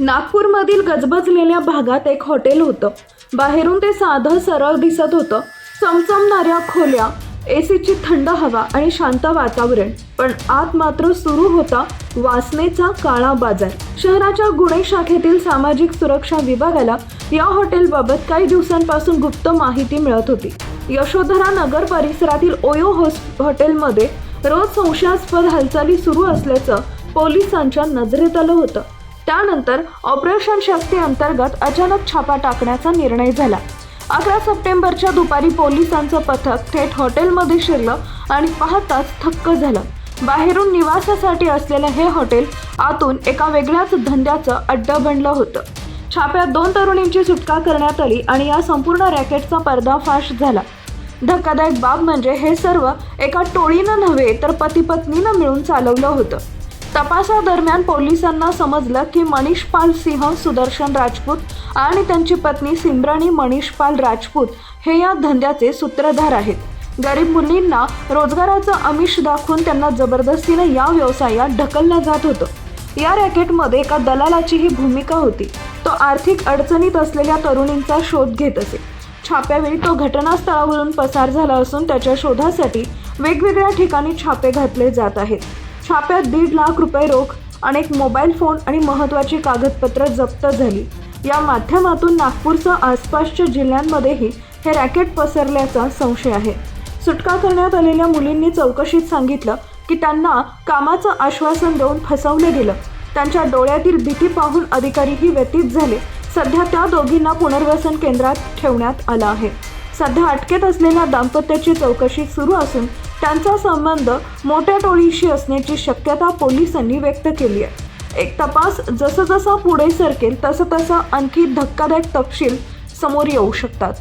नागपूरमधील गजबजलेल्या भागात एक हॉटेल होतं. बाहेरून ते साधं सरळ दिसत होतं. चमचमणाऱ्या खोल्या एसीची थंड हवा आणि शांत वातावरण. पण आत मात्र सुरू होता वासनेचा काळा बाजार. शहराच्या गुन्हे शाखेतील सामाजिक सुरक्षा विभागाला या हॉटेलबाबत काही दिवसांपासून गुप्त माहिती मिळत होती. यशोधरा नगर परिसरातील ओयो हॉटेलमध्ये रोज संशयास्पद हालचाली सुरू असल्याचं पोलिसांच्या नजरेत आलं होतं. त्यानंतर ऑपरेशन शक्ती अंतर्गत अचानक छापा टाकण्याचा निर्णय झाला. अकरा सप्टेंबरच्या दुपारी पोलिसांचं पथक थेट हॉटेलमध्ये शिरलं आणि पाहताच थक्क झालं. बाहेरून निवासासाठी असलेलं हे हॉटेल आतून एका वेगळ्याच धंद्याचं अड्डं बनलं होतं. छाप्यात दोन तरुणींची सुटका करण्यात आली आणि या संपूर्ण रॅकेटचा पर्दाफाश झाला. धक्कादायक बाब म्हणजे हे सर्व एका टोळीनं नव्हे तर पती पत्नीनं मिळून चालवलं होतं. तपासादरम्यान पोलिसांना समजलं की मनीष पाल सिंह सुदर्शन राजपूत आणि त्यांची पत्नी सिमराणी मनीष पाल राजपूत हे या धंद्याचे सूत्रधार आहेत. गरीब मुलींना रोजगाराचं आमिष दाखवून त्यांना जबरदस्तीने या व्यवसायात ढकललं जात होतं. या रॅकेटमध्ये एका दलालाची ही भूमिका होती. तो आर्थिक अडचणीत असलेल्या तरुणींचा शोध घेत असे. छाप्यावेळी तो घटनास्थळावरून पसार झाला असून त्याच्या शोधासाठी वेगवेगळ्या ठिकाणी छापे घातले जात आहेत. छाप्यात दीड लाख रुपये रोख अनेक मोबाईल फोन आणि महत्त्वाची कागदपत्र जप्त झाली. या माध्यमातून नागपूरसह आसपासच्या जिल्ह्यांमध्येही हे रॅकेट पसरल्याचा संशय आहे. सुटका करण्यात आलेल्या मुलींनी चौकशीत सांगितलं की त्यांना कामाचं आश्वासन देऊन फसवले गेलं. त्यांच्या डोळ्यातील भीती पाहून अधिकारीही व्यतीत झाले. सध्या त्या दोघींना पुनर्वसन केंद्रात ठेवण्यात आलं आहे. सध्या अटकेत असलेल्या दाम्पत्याची चौकशी सुरू असून त्यांचा संबंध मोठ्या टोळीशी असण्याची शक्यता पोलिसांनी व्यक्त केली आहे. एक तपास जसं जसा पुढे सरकेल तसं तसं आणखी धक्कादायक तपशील समोर येऊ शकतात.